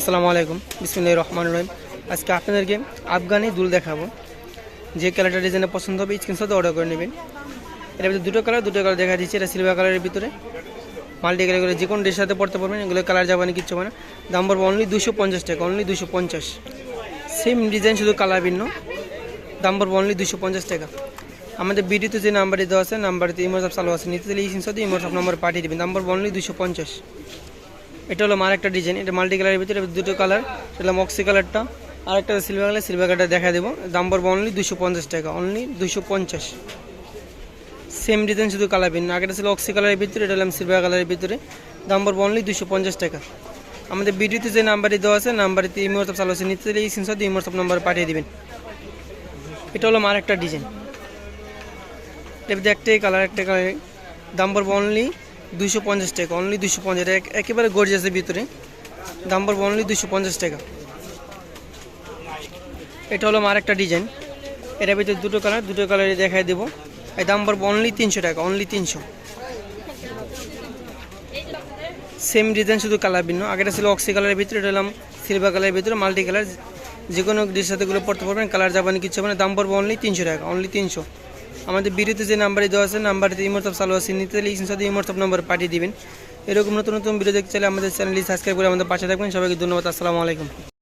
আসসালামু আলাইকুম। বিসমুল্লাহ রহমান রহিম। আজকে আপনাদেরকে আফগানি দুল দেখাবো। যে কালারটা ডিজাইনে পছন্দ হবে স্ক্রিনশট অর্ডার করে নেবেন। এর ভিতরে দুটো কালার দুটো কালার দেখা দিচ্ছি। এটা সিলভার কালারের ভিতরে। মাল্টি কালার করে যে কোনো ড্রেসের সাথে পড়তে পারবেন। এগুলো কালার যাবানি কিচ্ছু হবে না। দাম পড়বে অনলি দুশো পঞ্চাশ টাকা অনলি দুশো পঞ্চাশ। সেম ডিজাইন শুধু কালার ভিন্ন। দাম পড়বে অনলি দুশো পঞ্চাশ টাকা। আমাদের ভিডিওতে যে নাম্বারটি দেওয়া আছে নাম্বারটি সব চালু আছে। নিতে দিলে এই স্ক্রিনশট সব নাম্বার পাঠিয়ে দেবেন। পড়বে অনলি দুশো পঞ্চাশ। এটা হলো মার একটা ডিজাইন এটা মাল্টি কালারের ভিতরে দুটো কালার এটা মক্সি কালারটা আর একটা সিলভার কালার সিলভার কালারটা দেখা দেবো। দাম পড়বে অনলি দুশো টাকা অনলি দুশো সেম ডিজাইন শুধু কালার ভিন্ন। আগেটা ছিল অক্সি কালারের ভিতরে, এটা হলাম সিলভার কালারের ভিতরে। দাম পড়বে অনলি দুশো টাকা। আমাদের ভিডিওতে যে নাম্বারটি দেওয়া আছে নাম্বারটি সব চালু আছে, নিতে এই স্ক্রিনশট ইমোর সব নাম্বার পাঠিয়ে দেবেন। এটা হলো মার একটা ডিজাইন ভিতরে একটাই কালার একটা কালার দাম পড়বে অনলি দুশো পঞ্চাশ টাকা অনলি দুশো পঞ্চাশ টাকা, এক- একেবারে গর্জিয়াসের ভিতরে। দাম পড়বে অনলি দুশো পঞ্চাশ টাকা। এটা হলো আমার একটা ডিজাইন এটার ভিতরে দুটো কালার দুটো কালারে দেখাই দেবো। এই দাম পড়বে অনলি তিনশো টাকা অনলি তিনশো। সেম ডিজাইন শুধু কালার ভিন্ন। আগেটা ছিল অক্সি কালারের ভিতরে, এটা হলাম সিলভার কালারের ভিতরে মাল্টি কালার যে কোনো ডিশ সাথেগুলো পড়তে পারবেন কালার যাবানি কিছু হবে না, দাম পড়বে অনলি তিনশো টাকা অনলি তিনশো। আমাদের ভিডিওতে যে নাম্বারে দেওয়া আছে নাম্বারটি ইমোটপ চালু আছে। নিতে তাহলে সাথে ইমোটপ নম্বর পাঠিয়ে দিবেন। এরকম নতুন নতুন ভিডিও দেখতে চাইলে আমাদের চ্যানেলটি সাবস্ক্রাইব করে আমাদের পাশে থাকবেন। সবাইকে ধন্যবাদ। আসসালামু আলাইকুম।